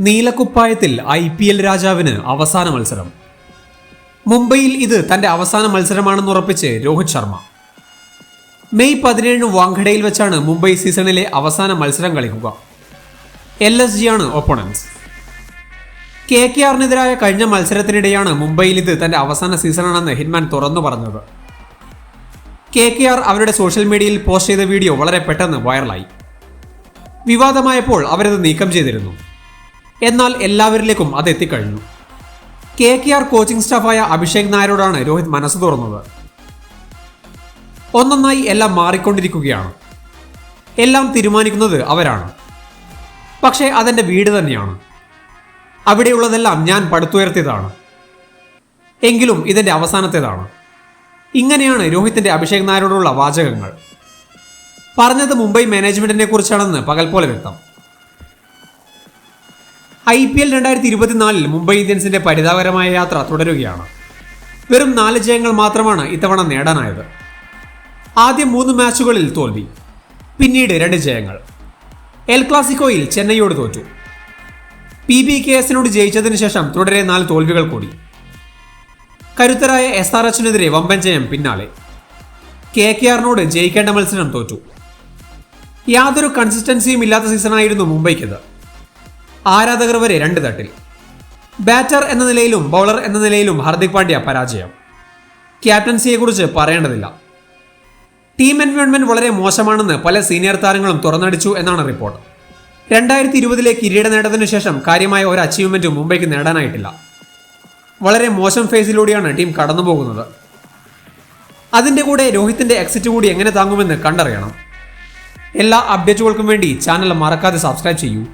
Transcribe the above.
നീലക്കുപ്പായത്തിൽ I P L രാജാവിന് അവസാന മത്സരം. മുംബൈയിൽ ഇത് തന്റെ അവസാന മത്സരമാണെന്ന് ഉറപ്പിച്ച് രോഹിത് ശർമ്മ. മെയ് പതിനേഴിന് വാങ്കഡയിൽ വെച്ചാണ് മുംബൈ സീസണിലെ അവസാന മത്സരം കളിക്കുക. എൽ എസ് ജി ആണ് ഒപ്പോണൻസ് കെ കെ ആറിനെതിരായ കഴിഞ്ഞ മത്സരത്തിനിടെയാണ് മുംബൈയിൽ ഇത് തന്റെ അവസാന സീസണാണെന്ന് ഹിറ്റ്മാൻ തുറന്നു പറഞ്ഞത്. കെ കെ ആർ അവരുടെ സോഷ്യൽ മീഡിയയിൽ പോസ്റ്റ് ചെയ്ത വീഡിയോ വളരെ പെട്ടെന്ന് വൈറലായി. വിവാദമായപ്പോൾ അവരത് നീക്കം ചെയ്തിരുന്നു. എന്നാൽ എല്ലാവരിലേക്കും അത് എത്തിക്കഴിഞ്ഞു. കെ കെ ആർ കോച്ചിംഗ് സ്റ്റാഫായ അഭിഷേക് നായരോടാണ് രോഹിത് മനസ്സ് തുറന്നത്. ഒന്നൊന്നായി എല്ലാം മാറിക്കൊണ്ടിരിക്കുകയാണ്. എല്ലാം തീരുമാനിക്കുന്നത് അവരാണ്. പക്ഷേ അതെന്റെ വീട് തന്നെയാണ്. അവിടെയുള്ളതെല്ലാം ഞാൻ പടുത്തുയർത്തിയതാണ്. എങ്കിലും ഇതെന്റെ അവസാനത്തേതാണ്. ഇങ്ങനെയാണ് രോഹിത്തിന്റെ അഭിഷേക് നായരോടുള്ള വാചകങ്ങൾ. പറഞ്ഞത് മുംബൈ മാനേജ്മെന്റിനെ കുറിച്ചാണെന്ന് പകൽ പോലെ വ്യക്തം. ഐ പി എൽ രണ്ടായിരത്തി ഇരുപത്തിനാലിൽ മുംബൈ ഇന്ത്യൻസിന്റെ പരിതാപകരമായ യാത്ര തുടരുകയാണ്. വെറും നാല് ജയങ്ങൾ മാത്രമാണ് ഇത്തവണ നേടാനായത്. ആദ്യം മൂന്ന് മാച്ചുകളിൽ തോൽവി പിന്നീട് രണ്ട് ജയങ്ങൾ. എൽ ക്ലാസിക്കോയിൽ ചെന്നൈയോട് തോറ്റു. പി ബി കെ എസിനോട് ജയിച്ചതിനു ശേഷം തുടരെ നാല് തോൽവികൾ കൂടി. കരുത്തരായ എസ് ആർ എച്ചിനെതിരെ വമ്പൻ ജയം പിന്നാലെ. കെ കെ ആറിനോട് ജയിക്കേണ്ട മത്സരം തോറ്റു. യാതൊരു കൺസിസ്റ്റൻസിയും ഇല്ലാത്ത സീസണായിരുന്നു മുംബൈക്കിത്. ആരാധകർ വരെ രണ്ട് തട്ടിൽ. ബാറ്റർ എന്ന നിലയിലും ബൗളർ എന്ന നിലയിലും ഹാർദിക് പാണ്ഡ്യ പരാജയം. ക്യാപ്റ്റൻസിയെ കുറിച്ച് പറയേണ്ടതില്ല. ടീം എൻവയോൺമെന്റ് വളരെ മോശമാണെന്ന് പല സീനിയർ താരങ്ങളും തുറന്നടിച്ചു എന്നാണ് റിപ്പോർട്ട്. രണ്ടായിരത്തി ഇരുപതിലെ കിരീട നേട്ടത്തിനു ശേഷം കാര്യമായ ഒരു അച്ചീവ്മെന്റും മുംബൈക്ക് നേടാനായിട്ടില്ല. വളരെ മോശം ഫേസിലൂടെയാണ് ടീം കടന്നുപോകുന്നത്. അതിന്റെ കൂടെ രോഹിത്തിന്റെ എക്സിറ്റ് കൂടി എങ്ങനെ താങ്ങുമെന്ന് കണ്ടറിയണം. എല്ലാ അപ്ഡേറ്റുകൾക്കും വേണ്ടി ചാനൽ മറക്കാതെ സബ്സ്ക്രൈബ് ചെയ്യൂ.